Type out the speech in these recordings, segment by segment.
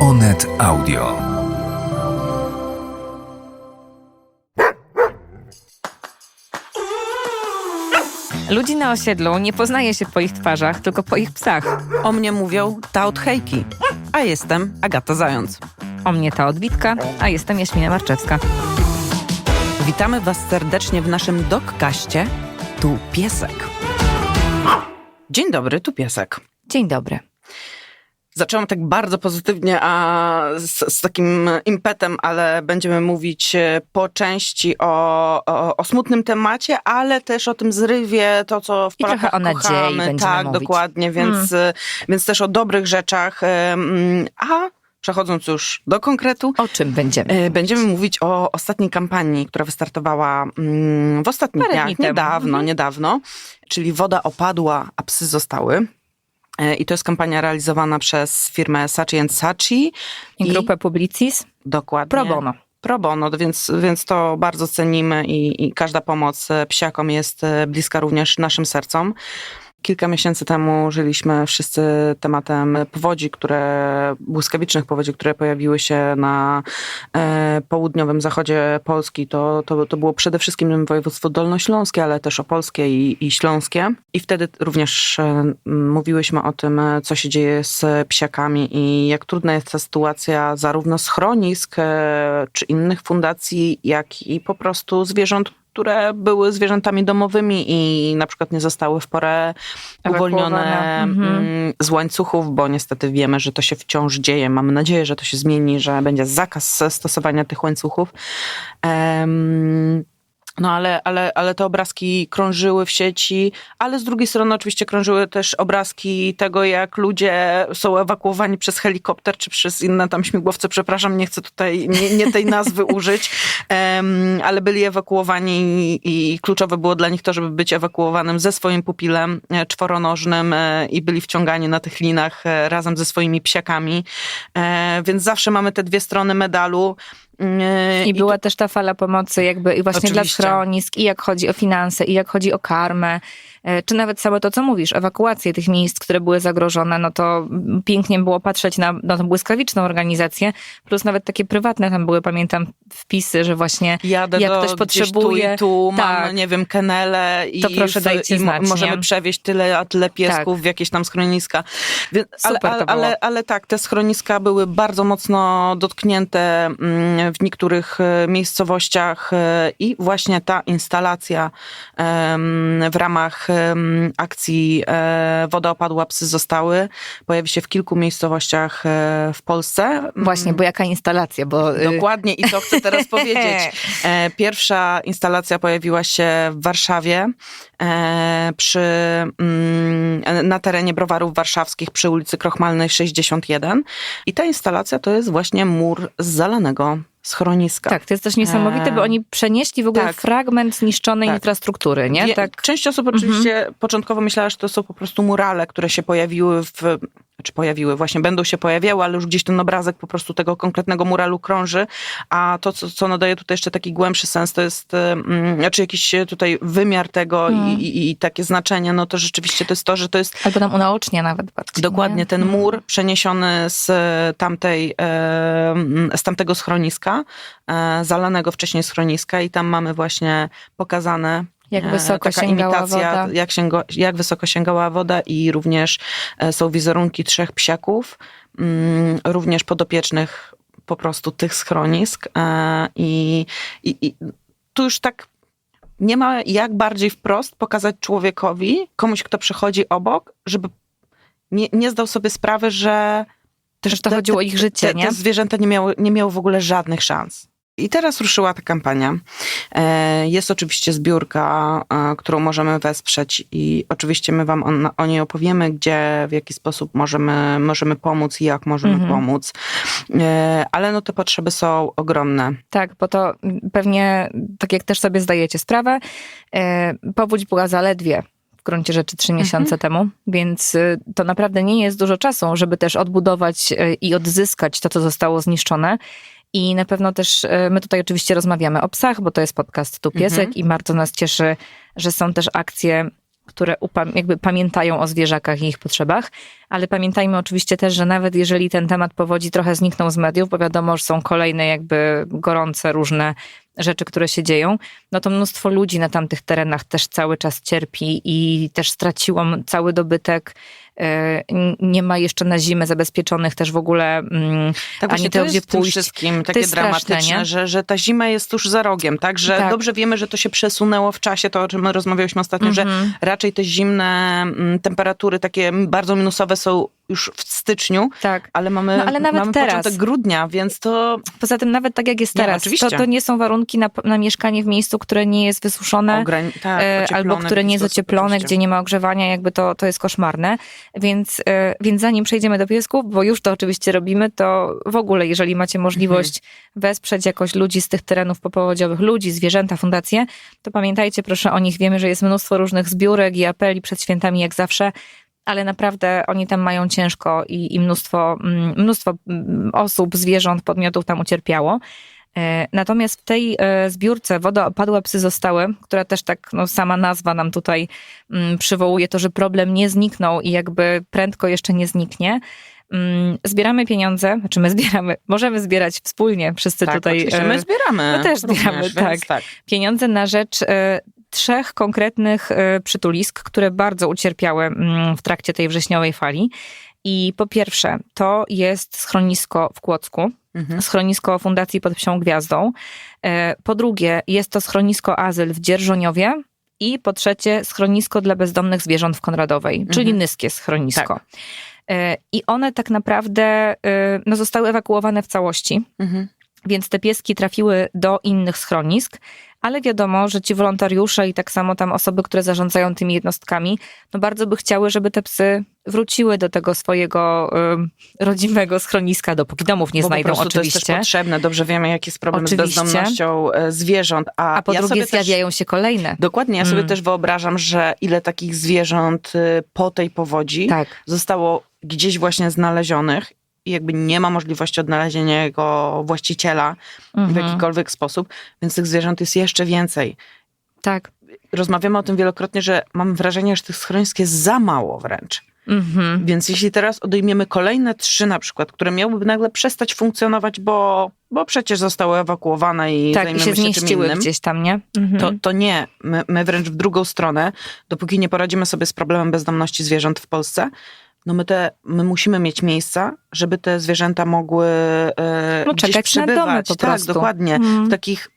Onet Audio. Ludzi na osiedlu nie poznaje się po ich twarzach, tylko po ich psach. O mnie mówią ta od hejki, a jestem Agata Zając. O mnie ta odbitka, a jestem Jaśmina Marczewska. Witamy Was serdecznie w naszym dokkaście Tu Piesek. Dzień dobry, tu Piesek. Dzień dobry. Zaczęłam tak bardzo pozytywnie, a z, z takim impetem, ale będziemy mówić e, po części o, o, o smutnym temacie, ale też o tym zrywie, to co w I Polakach trochę o kochamy. Tak, mówić. dokładnie, więc, e, więc też o dobrych rzeczach. em, A przechodząc już do konkretu, O czym będziemy? E, Będziemy mówić o ostatniej kampanii, która wystartowała mm, w ostatnich Parę dniach, niedawno, Mhm. niedawno, czyli woda opadła, a psy zostały. E, I to jest kampania realizowana przez firmę Sachi Sachi. I grupę Publicis? Dokładnie. Pro bono. Pro bono, więc, więc to bardzo cenimy i, i każda pomoc e, psiakom jest e, bliska również naszym sercom. Kilka miesięcy temu żyliśmy wszyscy tematem powodzi, które, błyskawicznych powodzi, które pojawiły się na e, południowym zachodzie Polski. To, to, to było przede wszystkim województwo dolnośląskie, ale też opolskie i, i śląskie. I wtedy również e, mówiłyśmy o tym, co się dzieje z psiakami i jak trudna jest ta sytuacja zarówno schronisk e, czy innych fundacji, jak i po prostu zwierząt, które były zwierzętami domowymi i na przykład nie zostały w porę uwolnione. Mhm. mm, z łańcuchów, bo niestety wiemy, że to się wciąż dzieje. Mamy nadzieję, że to się zmieni, że będzie zakaz stosowania tych łańcuchów. Em, no ale, ale, ale te obrazki krążyły w sieci, ale z drugiej strony oczywiście krążyły też obrazki tego, jak ludzie są ewakuowani przez helikopter czy przez inne tam śmigłowce. Przepraszam, nie chcę tutaj nie, nie tej nazwy użyć, em, ale byli ewakuowani i, i kluczowe było dla nich to, żeby być ewakuowanym ze swoim pupilem e, czworonożnym e, i byli wciągani na tych linach e, razem ze swoimi psiakami. Więc zawsze mamy te dwie strony medalu. E, I była też ta fala pomocy jakby i właśnie dla Oczywiście. schronisk, i jak chodzi o finanse, i jak chodzi o karmę, czy nawet samo to, co mówisz, ewakuację tych miejsc, które były zagrożone, no to pięknie było patrzeć na, na tą błyskawiczną organizację, plus nawet takie prywatne tam były, pamiętam, wpisy, że właśnie Jadę jak do, ktoś potrzebuje, tu tu, tak. mam, nie wiem, kenele i, To proszę dajcie i znać, możemy nie? przewieźć tyle, a tyle piesków w jakieś tam schroniska. Więc, ale, Super ale, było. ale, ale tak, te schroniska były bardzo mocno dotknięte mm, w niektórych e, miejscowościach e, i właśnie ta instalacja w ramach akcji e, Woda opadła, psy zostały pojawi się w kilku miejscowościach e, w Polsce. właśnie, bo jaka instalacja, bo y, Dokładnie i to chcę teraz powiedzieć. E, Pierwsza instalacja pojawiła się w Warszawie przy, mm, na terenie browarów warszawskich przy ulicy Krochmalnej 61 i ta instalacja to jest właśnie mur z zalanego schroniska. tak, to jest też niesamowite, bo oni przenieśli w ogóle tak. fragment zniszczonej Tak. infrastruktury, nie? Tak. Część osób oczywiście początkowo myślała, że to są po prostu murale, które się pojawiły w. Czy pojawiły, właśnie będą się pojawiały, ale już gdzieś ten obrazek po prostu tego konkretnego muralu krąży. A to, co, co nadaje tutaj jeszcze taki głębszy sens, to jest, mm, znaczy jakiś tutaj wymiar tego i, i, i takie znaczenie, no to rzeczywiście to jest to, że to jest Albo nam unaocznia nawet bardziej. Dokładnie nie? ten mur przeniesiony z tamtej, e, z tamtego schroniska, e, zalanego wcześniej schroniska i tam mamy właśnie pokazane Jak e, wysoko taka sięgała imitacja, woda. Jak, sięgo, jak wysoko sięgała woda i również e, są wizerunki trzech psiaków, mm, również podopiecznych po prostu tych schronisk e, i, i, i tu już tak nie ma jak bardziej wprost pokazać człowiekowi, komuś, kto przechodzi obok, żeby nie, nie zdał sobie sprawy, że też Że to chodziło o ich życie, te, nie? te zwierzęta nie miały, nie miały w ogóle żadnych szans. I teraz ruszyła ta kampania. E, Jest oczywiście zbiórka, e, którą możemy wesprzeć i oczywiście my wam o, o niej opowiemy, gdzie, w jaki sposób możemy, możemy pomóc i jak możemy Mhm. pomóc. E, Ale no te potrzeby są ogromne. Tak, bo to pewnie, tak jak też sobie zdajecie sprawę, powódź była zaledwie w gruncie rzeczy trzy miesiące temu, więc y, to naprawdę nie jest dużo czasu, żeby też odbudować i odzyskać to, co zostało zniszczone. I na pewno też y, my tutaj oczywiście rozmawiamy o psach, bo to jest podcast Tu Piesek Mhm. i bardzo nas cieszy, że są też akcje które jakby pamiętają o zwierzakach i ich potrzebach, ale pamiętajmy oczywiście też, że nawet jeżeli ten temat powodzi trochę zniknął z mediów, bo wiadomo, że są kolejne jakby gorące różne rzeczy, które się dzieją, no to mnóstwo ludzi na tamtych terenach też cały czas cierpi i też straciło cały dobytek. E, Nie ma jeszcze na zimę zabezpieczonych też w ogóle mm, Tak ani to, to gdzie pójść. wszystkim takie straszne, dramatyczne, że, że ta zima jest tuż za rogiem, tak? Że Tak. dobrze wiemy, że to się przesunęło w czasie, to o czym my rozmawialiśmy ostatnio, że Mhm. raczej te zimne mm, temperatury takie bardzo minusowe są już w styczniu, Tak. ale mamy, No, ale nawet mamy teraz. początek grudnia, więc to Poza tym nawet tak jak jest Nie, teraz, oczywiście. to, to nie są warunki na, na mieszkanie w miejscu, które nie jest wysuszone. ograń, tak, e, albo które nie jest ocieplone, oczywiście. gdzie nie ma ogrzewania, jakby to, to jest koszmarne. Więc, e, więc zanim przejdziemy do piesków, bo już to oczywiście robimy, to w ogóle, jeżeli macie możliwość Mhm. wesprzeć jakoś ludzi z tych terenów popowodziowych, ludzi, zwierzęta, fundacje, to pamiętajcie proszę o nich. Wiemy, że jest mnóstwo różnych zbiórek i apeli przed świętami, jak zawsze. Ale naprawdę oni tam mają ciężko i, i mnóstwo, mm, mnóstwo mm, osób, zwierząt, podmiotów tam ucierpiało. E, Natomiast w tej e, zbiórce Woda opadła, psy zostały, która też tak no, sama nazwa nam tutaj mm, przywołuje to, że problem nie zniknął i jakby prędko jeszcze nie zniknie. Zbieramy pieniądze, znaczy my zbieramy, możemy zbierać wspólnie, wszyscy tak, tutaj oczywiście. e, My zbieramy. my też zbieramy, również, tak. Tak. pieniądze na rzecz trzech konkretnych e, przytulisk, które bardzo ucierpiały mm, w trakcie tej wrześniowej fali. I po pierwsze, to jest schronisko w Kłodzku, Mhm. schronisko Fundacji pod Psią Gwiazdą. E, Po drugie, jest to schronisko Azyl w Dzierżoniowie. I po trzecie, schronisko dla bezdomnych zwierząt w Konradowej, czyli Mhm. nyskie schronisko. E, I one tak naprawdę no, zostały ewakuowane w całości. Mhm. Więc te pieski trafiły do innych schronisk, ale wiadomo, że ci wolontariusze i tak samo tam osoby, które zarządzają tymi jednostkami, no bardzo by chciały, żeby te psy wróciły do tego swojego ym, rodzimego schroniska, dopóki domów nie Bo znajdą po prostu to jest oczywiście. potrzebne. Dobrze wiemy, jaki jest problem Oczywiście. z bezdomnością e, zwierząt. A, A po ja drugie sobie też- zjawiają się kolejne. Dokładnie, ja sobie Mm. też wyobrażam, że ile takich zwierząt y, po tej powodzi Tak. zostało gdzieś właśnie znalezionych i jakby nie ma możliwości odnalezienia jego właściciela w Mhm. jakikolwiek sposób, więc tych zwierząt jest jeszcze więcej. Tak. Rozmawiamy o tym wielokrotnie, że mam wrażenie, że tych schronisk jest za mało wręcz. Mhm. Więc jeśli teraz odejmiemy kolejne trzy na przykład, które miałyby nagle przestać funkcjonować, bo, bo przecież zostały ewakuowane i Tak, i zajmiemy się się czym zmieściły innym, gdzieś tam, nie? Mhm. to, to nie. My, my wręcz w drugą stronę, dopóki nie poradzimy sobie z problemem bezdomności zwierząt w Polsce, no my, te, my musimy mieć miejsca, żeby te zwierzęta mogły e, No, gdzieś przebywać. po tak, dokładnie. Mhm. W takich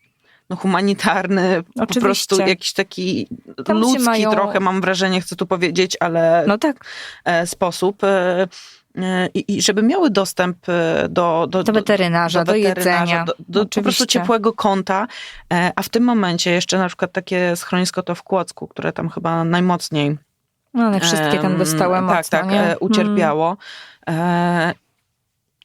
no, humanitarny, po Oczywiście. prostu jakiś taki Tam ludzki mają- trochę, mam wrażenie, chcę tu powiedzieć, ale No tak, e, sposób. e, e, I, I żeby miały dostęp do, do, do weterynarza, do, jedzenia. do, do po prostu ciepłego kąta. A w tym momencie jeszcze na przykład takie schronisko to w Kłodzku, które tam chyba najmocniej No one wszystkie tam em, dostały tak, mocno, tak, nie? e, Mm. ucierpiało. E,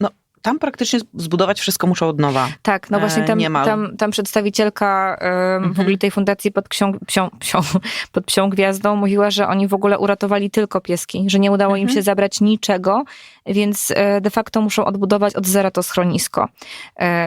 No, tam praktycznie zbudować wszystko muszą od nowa. Tak, no właśnie E, tam, tam, tam przedstawicielka em, w Mhm. ogóle tej fundacji pod, ksią, psią, psią, pod Psią Gwiazdą mówiła, że oni w ogóle uratowali tylko pieski, że nie udało im Mhm. się zabrać niczego, więc de facto muszą odbudować od zera to schronisko.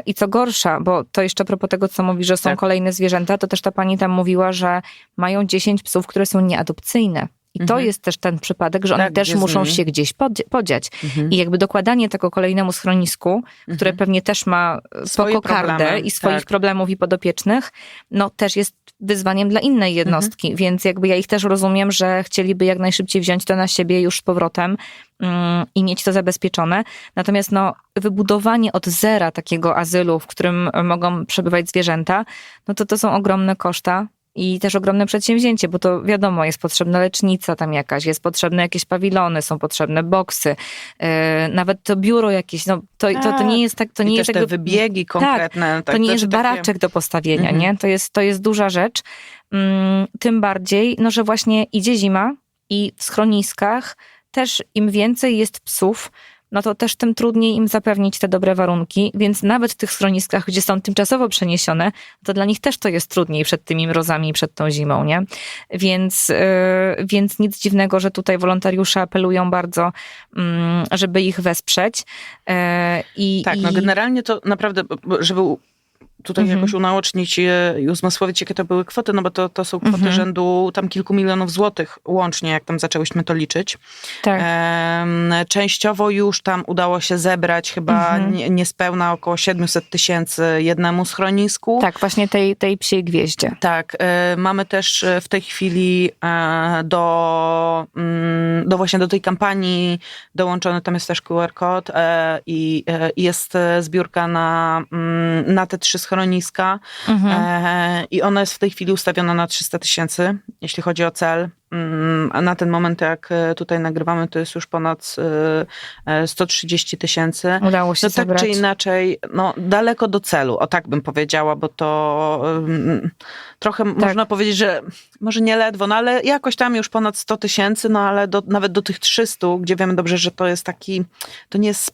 I co gorsza, bo to jeszcze a propos tego, co mówi, że są Tak. kolejne zwierzęta, to też ta pani tam mówiła, że mają 10 psów, które są nieadopcyjne. I to Mhm. jest też ten przypadek, że oni Tak, też gdzie z muszą się gdzieś podzi- podziać. Mhm. I jakby dokładanie tego kolejnemu schronisku, które Mhm. pewnie też ma Swoje spoko kardę problemy, i swoich tak. problemów i podopiecznych, no też jest wyzwaniem dla innej jednostki, Mhm. więc jakby ja ich też rozumiem, że chcieliby jak najszybciej wziąć to na siebie już z powrotem mm, i mieć to zabezpieczone. Natomiast no, wybudowanie od zera takiego azylu, w którym mogą przebywać zwierzęta, no to to są ogromne koszta. I też ogromne przedsięwzięcie, bo to wiadomo, jest potrzebna lecznica tam jakaś, jest potrzebne jakieś pawilony, są potrzebne boksy, yy, nawet to biuro jakieś, no to, to, to nie jest tak, to I nie też jest te wybiegi konkretne. tak, to nie znaczy jest takie- baraczek do postawienia, Mhm. nie? To jest, to jest duża rzecz. Mm, tym bardziej, no, że właśnie idzie zima i w schroniskach też im więcej jest psów, no to też tym trudniej im zapewnić te dobre warunki, więc nawet w tych schroniskach, gdzie są tymczasowo przeniesione, to dla nich też to jest trudniej przed tymi mrozami, przed tą zimą, nie? Więc, yy, więc nic dziwnego, że tutaj wolontariusze apelują bardzo, mm, żeby ich wesprzeć. Yy, i, Tak, no generalnie to naprawdę, żeby tutaj Mhm. jakoś unaocznić i uzmysłowić, jakie to były kwoty, no bo to, to są kwoty Mhm. rzędu tam kilku milionów złotych łącznie, jak tam zaczęłyśmy to liczyć. Tak. Częściowo już tam udało się zebrać chyba Mhm. nie, niespełna około 700 tysięcy jednemu schronisku. Tak, właśnie tej, tej psiej gwieździe. Tak, e, mamy też e, w tej chwili e, do, mm, do właśnie do tej kampanii dołączony, tam jest też QR kod i jest zbiórka na, mm, na te trzy schroniska Mhm. e, i ona jest w tej chwili ustawiona na 300 tysięcy, jeśli chodzi o cel. Mm, A na ten moment, jak e, tutaj nagrywamy, to jest już ponad e, e, 130 tysięcy. Udało się No tak zebrać. czy inaczej, no daleko do celu, o tak bym powiedziała, bo to um, trochę Tak. można powiedzieć, że może nie ledwo, no ale jakoś tam już ponad 100 tysięcy, no ale do, nawet do tych 300, gdzie wiemy dobrze, że to jest taki, to nie jest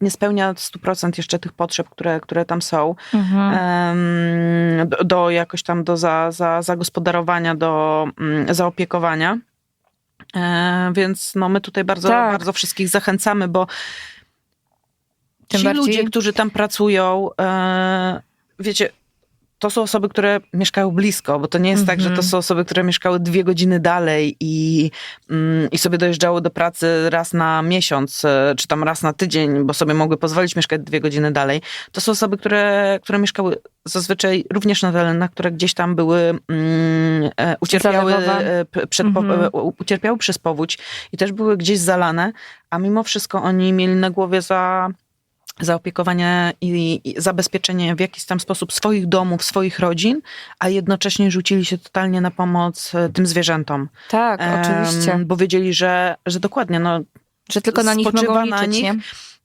nie spełnia 100% jeszcze tych potrzeb, które, które tam są, Mhm. do, do jakoś tam do za, za, zagospodarowania, do mm, zaopiekowania. E, więc no my tutaj bardzo, Tak. bardzo wszystkich zachęcamy, bo Tym ci bardziej- ludzie, którzy tam pracują, e, wiecie, to są osoby, które mieszkają blisko, bo to nie jest tak, że to Mhm. są osoby, które mieszkały dwie godziny dalej i, mm, i sobie dojeżdżały do pracy raz na miesiąc, e, czy tam raz na tydzień, bo sobie mogły pozwolić mieszkać dwie godziny dalej. To są osoby, które, które mieszkały zazwyczaj również na terenach, które gdzieś tam były, mm, e, ucierpiały, e, przed, e, u- ucierpiały przez powódź i też były gdzieś zalane, a mimo wszystko oni mieli na głowie za zaopiekowanie i, i zabezpieczenie w jakiś tam sposób swoich domów, swoich rodzin, a jednocześnie rzucili się totalnie na pomoc e, tym zwierzętom. Tak, Em, oczywiście. Bo wiedzieli, że, że dokładnie, no, Że tylko na nich spoczywa mogą na liczyć, nich. nie?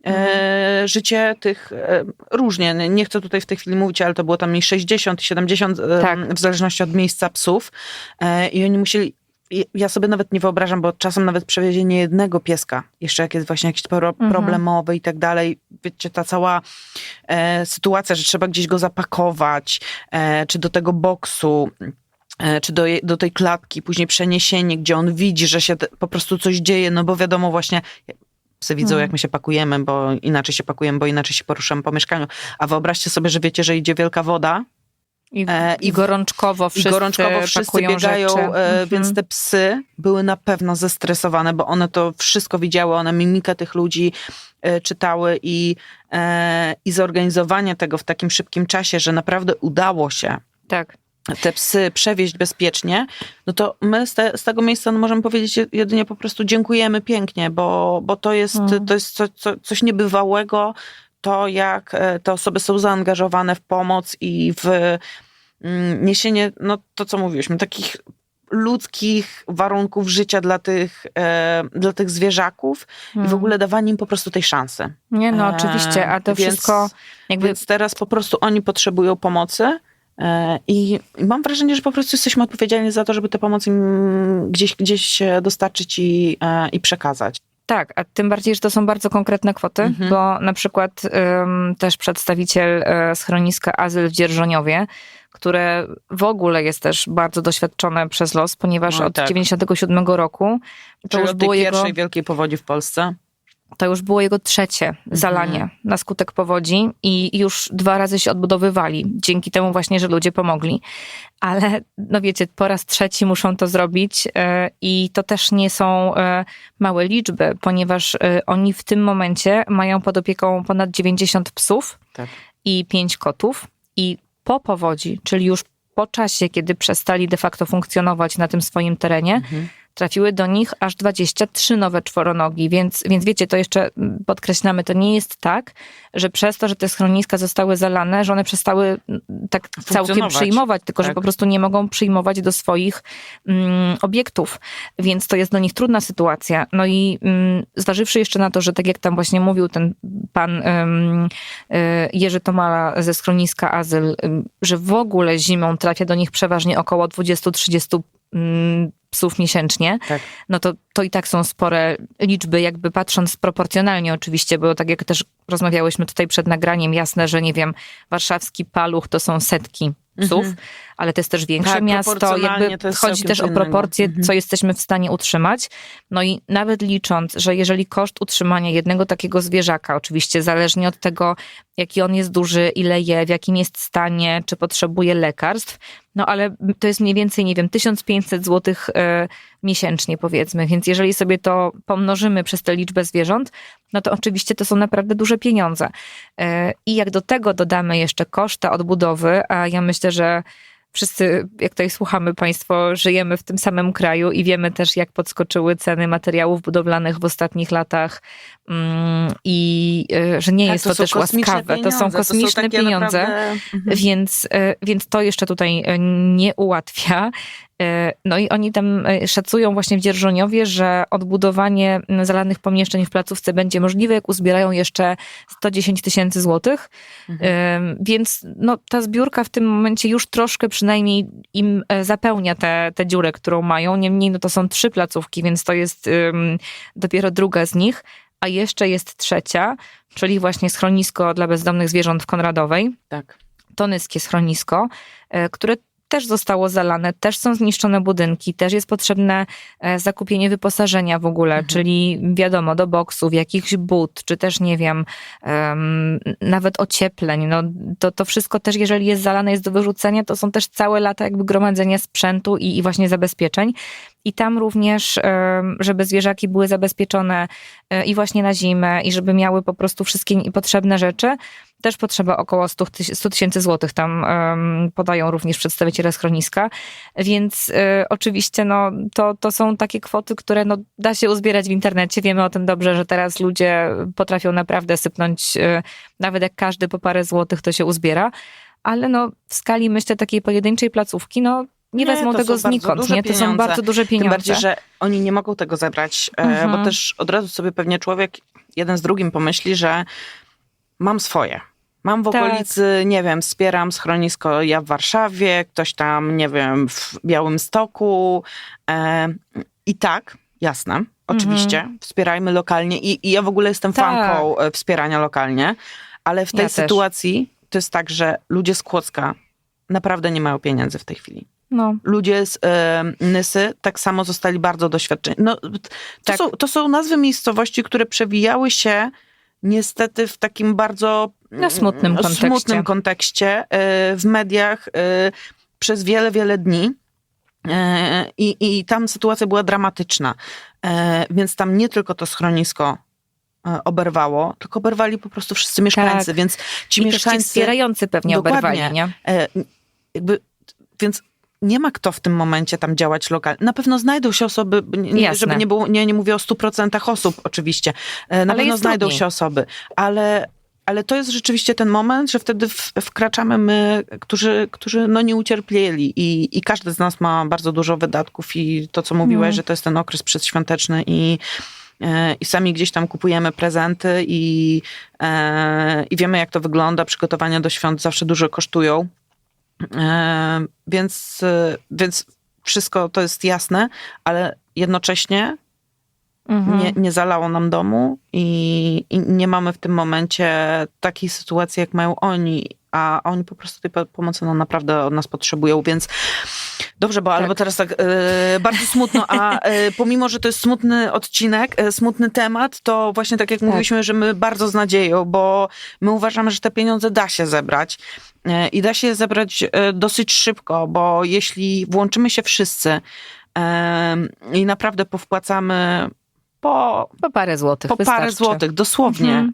e, życie tych e, różnie, nie chcę tutaj w tej chwili mówić, ale to było tam i 60, 70, e, Tak. w zależności od miejsca psów e, i oni musieli i ja sobie nawet nie wyobrażam, bo czasem nawet przewiezienie jednego pieska, jeszcze jak jest właśnie jakiś pro, Mhm. problemowy i tak dalej, wiecie, ta cała e, sytuacja, że trzeba gdzieś go zapakować, e, czy do tego boksu, e, czy do, do tej klatki, później przeniesienie, gdzie on widzi, że się te, po prostu coś dzieje, no bo wiadomo właśnie, psy widzą Mhm. jak my się pakujemy, bo inaczej się pakujemy, bo inaczej się poruszamy po mieszkaniu. A wyobraźcie sobie, że wiecie, że idzie wielka woda, I, E, i i- gorączkowo i wszyscy gorączkowo wszyscy biegają, e, Mhm. więc te psy były na pewno zestresowane, bo one to wszystko widziały, one mimikę tych ludzi e, czytały i, e, i zorganizowanie tego w takim szybkim czasie, że naprawdę udało się Tak. te psy przewieźć bezpiecznie, no to my z, te, z tego miejsca no możemy powiedzieć jedynie po prostu dziękujemy pięknie, bo, bo to jest, Mhm. to jest co, co, coś niebywałego, to jak e, te osoby są zaangażowane w pomoc i w mm, niesienie, no to co mówiliśmy, takich ludzkich warunków życia dla tych, e, dla tych zwierzaków i w Mhm. ogóle dawanie im po prostu tej szansy. Nie, no E, oczywiście, a to więc- wszystko jakby Więc teraz po prostu oni potrzebują pomocy. e, I mam wrażenie, że po prostu jesteśmy odpowiedzialni za to, żeby tę pomoc im gdzieś, gdzieś e, dostarczyć i, e, i przekazać. Tak, a tym bardziej, że to są bardzo konkretne kwoty, Mhm. bo na przykład ym, też przedstawiciel e, schroniska Azyl w Dzierżoniowie, które w ogóle jest też bardzo doświadczone przez los, ponieważ Oj, od tak. 97 roku to Czyli już, od tej było jego, pierwszej wielkiej powodzi w Polsce. To już było jego trzecie zalanie na skutek powodzi i już dwa razy się odbudowywali, dzięki temu właśnie, że ludzie pomogli. Ale no wiecie, po raz trzeci muszą to zrobić e, i to też nie są e, małe liczby, ponieważ e, oni w tym momencie mają pod opieką ponad 90 psów Tak. i 5 kotów i po powodzi, czyli już po czasie, kiedy przestali de facto funkcjonować na tym swoim terenie, Mhm. Trafiły do nich aż 23 nowe czworonogi, więc, więc wiecie, to jeszcze mm, podkreślamy, to nie jest tak, że przez to, że te schroniska zostały zalane, że one przestały mm, tak całkiem przyjmować, tylko że Tak. po prostu nie mogą przyjmować do swoich mm, obiektów, więc to jest dla nich trudna sytuacja. No i mm, zważywszy jeszcze na to, że tak jak tam właśnie mówił ten pan ym, y, Jerzy Tomala ze schroniska Azyl, ym, że w ogóle zimą trafia do nich przeważnie około 20-30 mm, psów miesięcznie, Tak. no to, to i tak są spore liczby, jakby patrząc proporcjonalnie oczywiście, bo tak jak też rozmawiałyśmy tutaj przed nagraniem, jasne, że nie wiem, warszawski paluch to są setki psów, Mhm. Ale to jest też większe Tak, miasto. Jakby chodzi też co o innego. proporcje, Mhm. co jesteśmy w stanie utrzymać. No i nawet licząc, że jeżeli koszt utrzymania jednego takiego zwierzaka, oczywiście zależnie od tego, jaki on jest duży, ile je, w jakim jest stanie, czy potrzebuje lekarstw, no ale to jest mniej więcej, nie wiem, 1500 zł e, miesięcznie powiedzmy, więc jeżeli sobie to pomnożymy przez tę liczbę zwierząt, no to oczywiście to są naprawdę duże pieniądze. E, I jak do tego dodamy jeszcze koszta odbudowy, a ja myślę, że wszyscy, jak tutaj słuchamy Państwo, żyjemy w tym samym kraju i wiemy też, jak podskoczyły ceny materiałów budowlanych w ostatnich latach mm, i e, że nie Tak, jest to, są też łaskawe. To są kosmiczne takie pieniądze. naprawdę- Mhm. Więc, e, więc to jeszcze tutaj e, nie ułatwia. E, No i oni tam e, szacują właśnie w Dzierżoniowie, że odbudowanie zalanych pomieszczeń w placówce będzie możliwe, jak uzbierają jeszcze 110 tysięcy złotych. Mhm. Więc no, ta zbiórka w tym momencie już troszkę przynajmniej im e, zapełnia tę tę dziurę, którą mają. Niemniej no, to są trzy placówki, więc to jest ym, dopiero druga z nich. A jeszcze jest trzecia, czyli właśnie schronisko dla bezdomnych zwierząt w Konradowej Tak. tonyskie schronisko, które też zostało zalane, też są zniszczone budynki, też jest potrzebne e, zakupienie wyposażenia w ogóle, Mhm. czyli wiadomo, do boksów, jakichś but, czy też nie wiem, em, nawet ociepleń. No, to, to wszystko też, jeżeli jest zalane, jest do wyrzucenia, to są też całe lata jakby gromadzenia sprzętu i, i właśnie zabezpieczeń. I tam również, żeby zwierzaki były zabezpieczone e, i właśnie na zimę, i żeby miały po prostu wszystkie potrzebne rzeczy, też potrzeba około 100 tyś- 100 tysięcy złotych, tam podają również przedstawiciele schroniska, więc e, oczywiście no, to, to są takie kwoty, które no, da się uzbierać w internecie. Wiemy o tym dobrze, że teraz ludzie potrafią naprawdę sypnąć, e, nawet jak każdy po parę złotych to się uzbiera, ale no, w skali myślę takiej pojedynczej placówki, no nie, Nie, wezmą tego znikąd, nie? To są bardzo duże Tym pieniądze. bardziej, że oni nie mogą tego zebrać, e, Mhm. bo też od razu sobie pewnie człowiek jeden z drugim pomyśli, że mam swoje. Mam w Tak. okolicy, nie wiem, wspieram schronisko ja w Warszawie, ktoś tam, nie wiem, w Białymstoku. E, I tak, jasne, oczywiście, wspierajmy lokalnie. I, I ja w ogóle jestem Tak. fanką e, wspierania lokalnie, ale w tej Ja też. sytuacji to jest tak, że ludzie z Kłodzka naprawdę nie mają pieniędzy w tej chwili No, ludzie z e, Nysy tak samo zostali bardzo doświadczeni. No, to, Tak. są, to są nazwy miejscowości, które przewijały się niestety w takim bardzo No, smutnym mm, kontekście. smutnym kontekście e, w mediach e, przez wiele, wiele dni. I, I tam sytuacja była dramatyczna. Więc tam nie tylko to schronisko oberwało, tylko oberwali po prostu wszyscy mieszkańcy, Tak. więc ci I mieszkańcy wspierający pewnie oberwali, nie? Jakby, więc nie ma kto w tym momencie tam działać lokalnie. Na pewno znajdą się osoby, nie, żeby nie było, nie, nie mówię o 100% osób oczywiście, E, na Ale pewno znajdą trudniej. się osoby, ale, ale to jest rzeczywiście ten moment, że wtedy w, wkraczamy my, którzy, którzy no nie ucierpieli i, i każdy z nas ma bardzo dużo wydatków i to, co mówiłeś, Mhm. że to jest ten okres przedświąteczny i e, i sami gdzieś tam kupujemy prezenty i, e, i wiemy, jak to wygląda. Przygotowania do świąt zawsze dużo kosztują. E, więc, e, więc wszystko to jest jasne, ale jednocześnie Mhm. nie, nie zalało nam domu i, i nie mamy w tym momencie takiej sytuacji, jak mają oni, a oni po prostu tej po- pomocy no, naprawdę od nas potrzebują, więc dobrze, bo albo teraz tak e, bardzo smutno, a e, pomimo, że to jest smutny odcinek, e, smutny temat, to właśnie tak jak mówiliśmy, że my bardzo z nadzieją, bo my uważamy, że te pieniądze da się zebrać i da się je zebrać dosyć szybko, bo jeśli włączymy się wszyscy i naprawdę powpłacamy po, Po parę złotych po parę wystarczy. złotych, dosłownie. Mhm.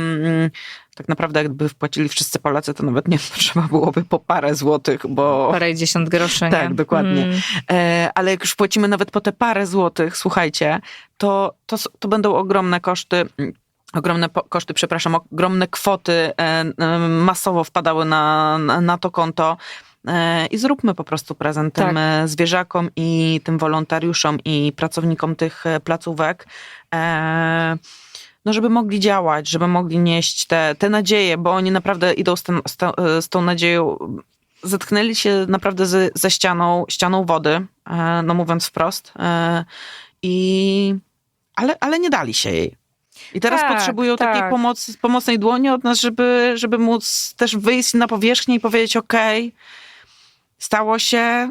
Em, tak naprawdę jakby wpłacili wszyscy Polacy, to nawet nie trzeba byłoby po parę złotych, bo... Parę dziesiąt groszy, nie? Tak, dokładnie. Mm. E, ale jak już płacimy nawet po te parę złotych, słuchajcie, to, to, to będą ogromne koszty. Ogromne koszty, przepraszam, ogromne kwoty e, e, masowo wpadały na, na to konto. E, I zróbmy po prostu prezent tym Tak. e, zwierzakom i tym wolontariuszom i pracownikom tych e, placówek. No, żeby mogli działać, żeby mogli nieść te, te nadzieje, bo oni naprawdę idą z, tym, z, tą, z tą nadzieją. Zetknęli się naprawdę ze, ze ścianą, ścianą wody, no mówiąc wprost. I, ale, ale nie dali się jej. I teraz Tak, potrzebują takiej tak. pomocy, pomocnej dłoni od nas, żeby, żeby móc też wyjść na powierzchnię i powiedzieć: OK, stało się,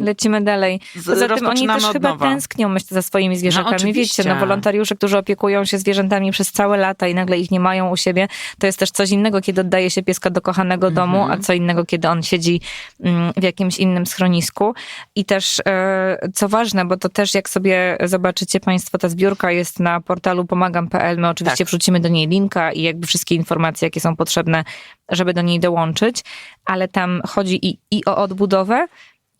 Lecimy dalej. Poza tym oni też chyba tęsknią, myślę, za swoimi zwierzakami. oczywiście. Wiecie, no wolontariusze, którzy opiekują się zwierzętami przez całe lata i nagle ich nie mają u siebie, to jest też coś innego, kiedy oddaje się pieska do kochanego domu, Mhm. a co innego, kiedy on siedzi mm, w jakimś innym schronisku. I też, e, co ważne, bo to też jak sobie zobaczycie Państwo, ta zbiórka jest na portalu pomagam.pl. My oczywiście Tak. wrzucimy do niej linka i jakby wszystkie informacje, jakie są potrzebne, żeby do niej dołączyć, ale tam chodzi i, i o odbudowę,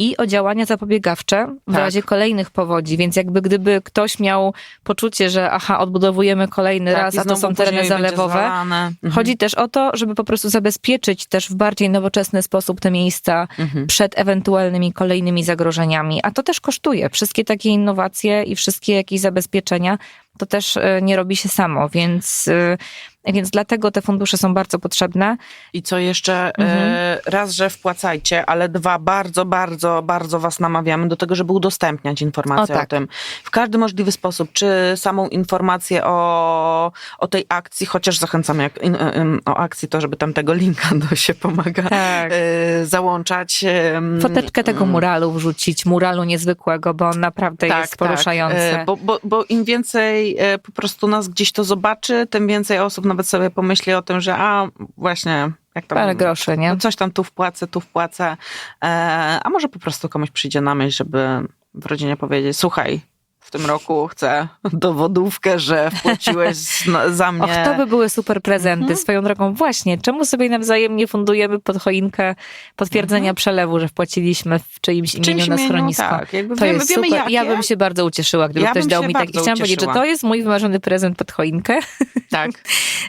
i o działania zapobiegawcze w Tak. razie kolejnych powodzi. Więc jakby gdyby ktoś miał poczucie, że aha, odbudowujemy kolejny Tak, raz, a to są tereny zalewowe. Mhm. Chodzi też o to, żeby po prostu zabezpieczyć też w bardziej nowoczesny sposób te miejsca Mhm. przed ewentualnymi kolejnymi zagrożeniami. A to też kosztuje. Wszystkie takie innowacje i wszystkie jakieś zabezpieczenia, to też e, nie robi się samo, więc, e, więc dlatego te fundusze są bardzo potrzebne. I co jeszcze? Mhm. E, raz, że wpłacajcie, ale dwa, bardzo, bardzo, bardzo was namawiamy do tego, żeby udostępniać informacje O, o, tak. tym. W każdy możliwy sposób. Czy samą informację o, o tej akcji, chociaż zachęcamy jak, o akcji, to żeby tam tego linka do się pomaga Tak. załączać. Foteczkę tego muralu wrzucić, muralu niezwykłego, bo on naprawdę jest poruszający. E, Bo, bo, bo im więcej e, po prostu nas gdzieś to zobaczy, tym więcej osób nawet sobie pomyśli o tym, że a właśnie, jak tam... Parę groszy, nie? No coś tam tu wpłacę, tu wpłacę. E, a może po prostu komuś przyjdzie na myśl, żeby w rodzinie powiedzieć, słuchaj, w tym roku chcę dowodówkę, że wpłaciłeś z- za mnie. Och, to by były super prezenty. Mhm. Swoją drogą, właśnie, czemu sobie nawzajem nie fundujemy pod choinkę potwierdzenia przelewu, że wpłaciliśmy w czyimś Mhm. Imieniu czymś na imieniu, schronisko? tak, jakby To wiemy, jest wiemy super. jakie. Ja bym się bardzo ucieszyła, gdyby Ja ktoś dał mi tak. I chciałam powiedzieć, że to jest mój wymarzony prezent pod choinkę, Tak.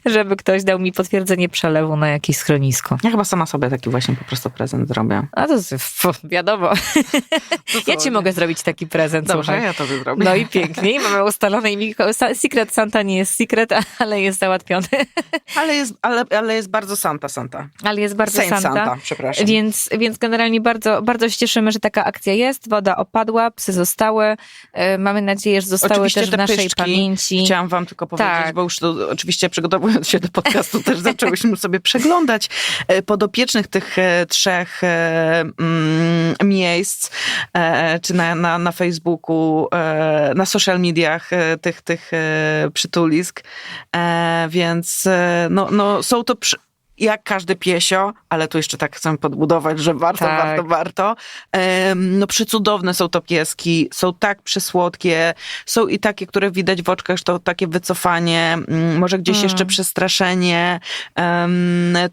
żeby ktoś dał mi potwierdzenie przelewu na jakieś schronisko. Ja chyba sama sobie taki właśnie po prostu prezent zrobię. A to wiadomo. Ja ci mogę zrobić taki prezent, Dobrze, słuchaj. ja to zrobię. No i pięknie. I mamy ustalone i Secret Santa nie jest secret, ale jest załatwiony. Ale jest, ale, ale jest bardzo Santa Santa. Ale jest bardzo Saint Santa. Santa, przepraszam. Więc, więc generalnie bardzo, bardzo się cieszymy, że taka akcja jest. Woda opadła, psy zostały. E, Mamy nadzieję, że zostały Oczywiście też w naszej pamięci. Chciałam wam tylko powiedzieć, Tak. bo już to, oczywiście przygotowując się do podcastu też zaczęłyśmy sobie przeglądać e, podopiecznych tych e, trzech mm, miejsc, e, czy na, na, na Facebooku, e, na social mediach e, tych, tych przytulisk, więc no, no, są to przy, jak każdy piesio, ale tu jeszcze tak chcę podbudować, że warto, Tak. warto, warto. No przecudowne są to pieski, są tak przysłodkie, są i takie, które widać w oczkach, to takie wycofanie, mm, może gdzieś Mm. jeszcze przestraszenie,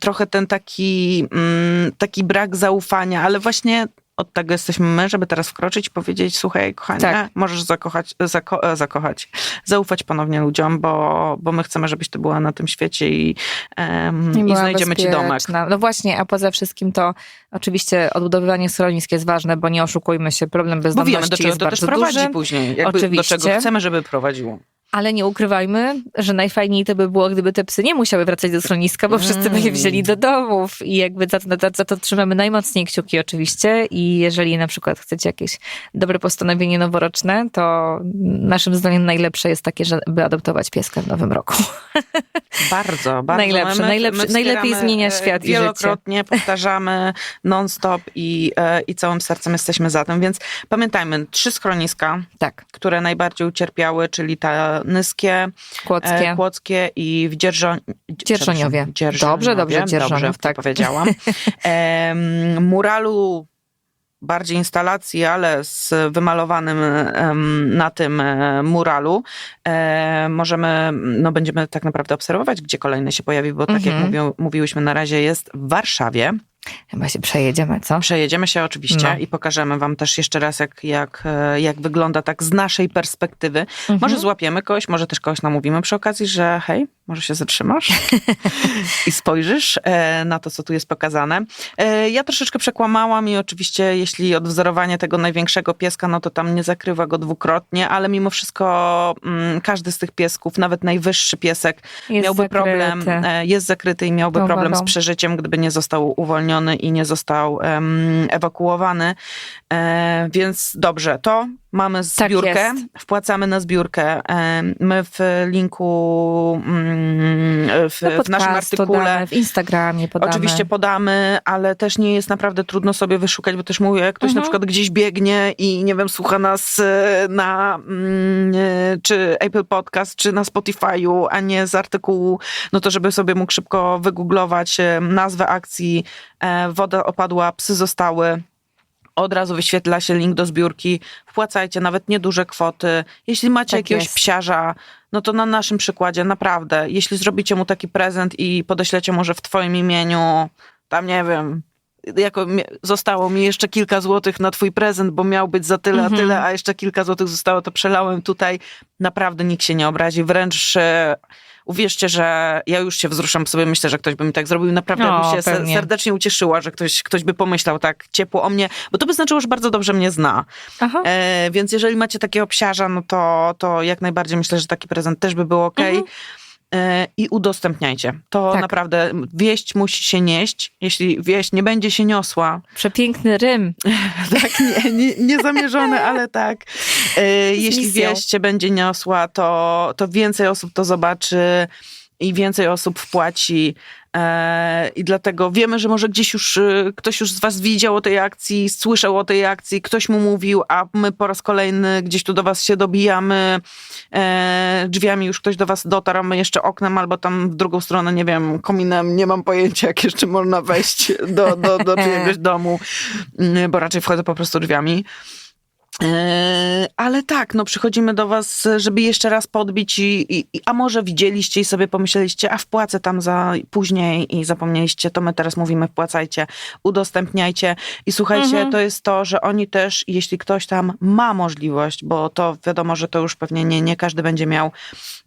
trochę ten taki, mm, taki brak zaufania, ale właśnie od tego jesteśmy my, żeby teraz wkroczyć i powiedzieć, słuchaj, kochanie, Tak. możesz zakochać, zako, e, zakochać, zaufać ponownie ludziom, bo, bo my chcemy, żebyś ty była na tym świecie i, em, I i znajdziemy ci domek. No właśnie, a poza wszystkim to oczywiście odbudowywanie schronisk jest ważne, bo nie oszukujmy się, problem Bo bezdomności wiemy, do czego jest to też prowadzi duży. później. Jakby do Oczywiście. czego chcemy, żeby prowadziło. Ale nie ukrywajmy, że najfajniej to by było, gdyby te psy nie musiały wracać do schroniska, bo wszyscy by je wzięli do domów i jakby za to, za, to trzymamy najmocniej kciuki oczywiście i jeżeli na przykład chcecie jakieś dobre postanowienie noworoczne, to naszym zdaniem najlepsze jest takie, żeby adoptować pieska w nowym roku. Bardzo, bardzo. Najlepsze, najlepsze- najlepiej wspieramy, zmienia e, świat i życie. Wielokrotnie powtarzamy non-stop i, e, i całym sercem jesteśmy za tym. Więc pamiętajmy, trzy schroniska, Tak, które najbardziej ucierpiały, czyli ta Nyskie, kłodzkie. e, Kłodzkie i w Dzierżon... Dzierżoniowie. Dzierżoniowie. Dobrze, dobrze, Dzierżoniów, dobrze tak. powiedziałam. Muralu bardziej instalacji, ale z wymalowanym na tym e, muralu e, możemy, no będziemy tak naprawdę obserwować, gdzie kolejny się pojawi, bo tak jak Mhm. mówią, mówiłyśmy na razie jest w Warszawie. Chyba się przejedziemy, co? Przejedziemy się oczywiście No. i pokażemy wam też jeszcze raz, jak, jak, e, jak wygląda tak z naszej perspektywy. Mhm. Może złapiemy kogoś, może też kogoś namówimy przy okazji, że hej, może się zatrzymasz i spojrzysz e, na to, co tu jest pokazane. E, Ja troszeczkę przekłamałam i oczywiście, jeśli odwzorowanie tego największego pieska, no to tam nie zakrywa go dwukrotnie, ale mimo wszystko mm, każdy z tych piesków, nawet najwyższy piesek, Jest miałby zakryty. problem, e, jest zakryty i miałby Tą problem z przeżyciem, gdyby nie został uwolniony i nie został ewakuowany. E, więc dobrze, to mamy Tak zbiórkę, jest. wpłacamy na zbiórkę. My w linku, mm, w, Do w naszym artykule damy, w Instagramie podamy. Oczywiście podamy, ale też nie jest naprawdę trudno sobie wyszukać, bo też mówię, jak ktoś na Mhm. przykład gdzieś biegnie i nie wiem, słucha nas e, na mm, e, czy Apple Podcast, czy na Spotify'u, a nie z artykułu, no to żeby sobie mógł szybko wygooglować e, nazwę akcji, woda opadła, psy zostały. Od razu wyświetla się link do zbiórki. Wpłacajcie nawet nieduże kwoty. Jeśli macie Tak jakiegoś jest. psiarza, no to na naszym przykładzie naprawdę, jeśli zrobicie mu taki prezent i podeślecie może w twoim imieniu, tam nie wiem, jako zostało mi jeszcze kilka złotych na twój prezent, bo miał być za tyle, Mhm. a tyle, a jeszcze kilka złotych zostało, to przelałem tutaj. Naprawdę nikt się nie obrazi, wręcz e, uwierzcie, że ja już się wzruszam sobie, myślę, że ktoś by mi tak zrobił. Naprawdę O, bym się pewnie. serdecznie ucieszyła, że ktoś, ktoś by pomyślał tak ciepło o mnie, bo to by znaczyło, że bardzo dobrze mnie zna. Aha. E, więc jeżeli macie takiego psiarza, no to, to jak najbardziej myślę, że taki prezent też by był ok. Mhm. E, I udostępnianie. To Tak. naprawdę wieść musi się nieść. Jeśli wieść nie będzie się niosła, Przepiękny rym. tak, nie, nie, niezamierzone, ale tak. E, jeśli misją. wieść się będzie niosła, to, to więcej osób to zobaczy i więcej osób wpłaci. E, I dlatego wiemy, że może gdzieś już e, ktoś już z Was widział o tej akcji, słyszał o tej akcji, ktoś mu mówił, a my po raz kolejny gdzieś tu do Was się dobijamy. E, drzwiami już ktoś do Was dotarł, my jeszcze oknem albo tam w drugą stronę, nie wiem, kominem, nie mam pojęcia, jak jeszcze można wejść do, do, do czyjegoś domu, Mm, bo raczej wchodzę po prostu drzwiami. E, Ale tak, no przychodzimy do was, żeby jeszcze raz podbić i, i, a może widzieliście i sobie pomyśleliście, a wpłacę tam za później i zapomnieliście, to my teraz mówimy wpłacajcie, udostępniajcie i słuchajcie, Mhm. to jest to, że oni też, jeśli ktoś tam ma możliwość, bo to wiadomo, że to już pewnie nie, nie każdy będzie miał,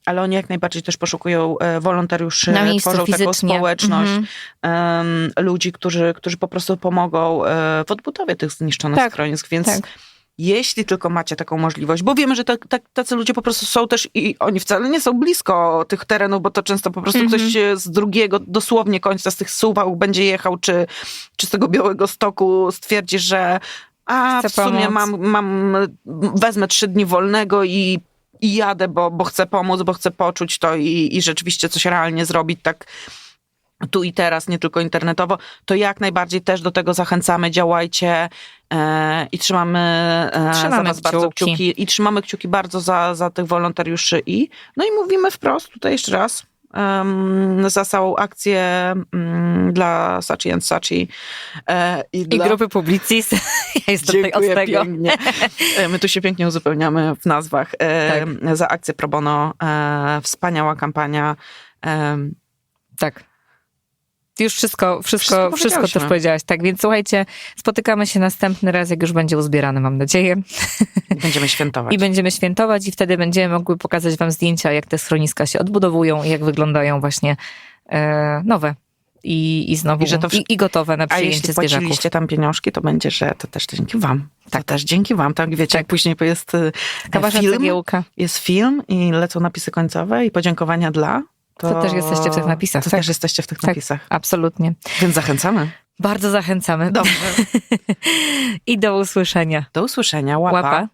ale oni jak najbardziej też poszukują e, wolontariuszy, Na miejscu tworzą taką fizycznie. społeczność Mhm. ludzi, którzy, którzy po prostu pomogą e, w odbudowie tych zniszczonych Tak, schronisk, więc tak. Jeśli tylko macie taką możliwość, bo wiemy, że tak, tak, tacy ludzie po prostu są też i oni wcale nie są blisko tych terenów, bo to często po prostu Mhm. ktoś e, z drugiego, dosłownie końca z tych suwał będzie jechał, czy, czy z tego Białego Stoku stwierdzi, że a Chce w sumie pomóc. mam, mam, wezmę trzy dni wolnego i, i jadę, bo, bo chcę pomóc, bo chcę poczuć to i, i rzeczywiście coś realnie zrobić tak tu i teraz, nie tylko internetowo, to jak najbardziej też do tego zachęcamy, działajcie e, i trzymamy, e, za Trzymamy was bardzo kciuki. kciuki i trzymamy kciuki bardzo za, za tych wolontariuszy i no i mówimy wprost tutaj jeszcze raz em, za całą akcję mm, dla Sachi and Sachi e, i, I dla... grupy Publicis. Ja jestem tutaj od Dziękuję tego. pięknie. E, My tu się pięknie uzupełniamy w nazwach. E, Za akcję pro bono. E, wspaniała kampania. E, Tak. Już wszystko, wszystko, Wszystko wszystko, też powiedziałaś. Tak, więc słuchajcie, spotykamy się następny raz, jak już będzie uzbierany, mam nadzieję. będziemy świętować. I będziemy świętować i wtedy będziemy mogły pokazać wam zdjęcia, jak te schroniska się odbudowują i jak wyglądają właśnie e, nowe. I, i znowu I że to wsz- i, i gotowe na A przyjęcie jeśli zwierzaków. płaciliście tam pieniążki, to będzie, że to też dzięki wam. Tak, też dzięki wam. Tak, wiecie, Tak. później jest e, Taka wasza film, cegiełka. jest film i lecą napisy końcowe i podziękowania dla. To też jesteście w tych napisach, To tak. też jesteście w tych Tak. napisach. Absolutnie. Więc zachęcamy. Bardzo zachęcamy. Dobrze. I do usłyszenia. Do usłyszenia. Łapa. Łapa.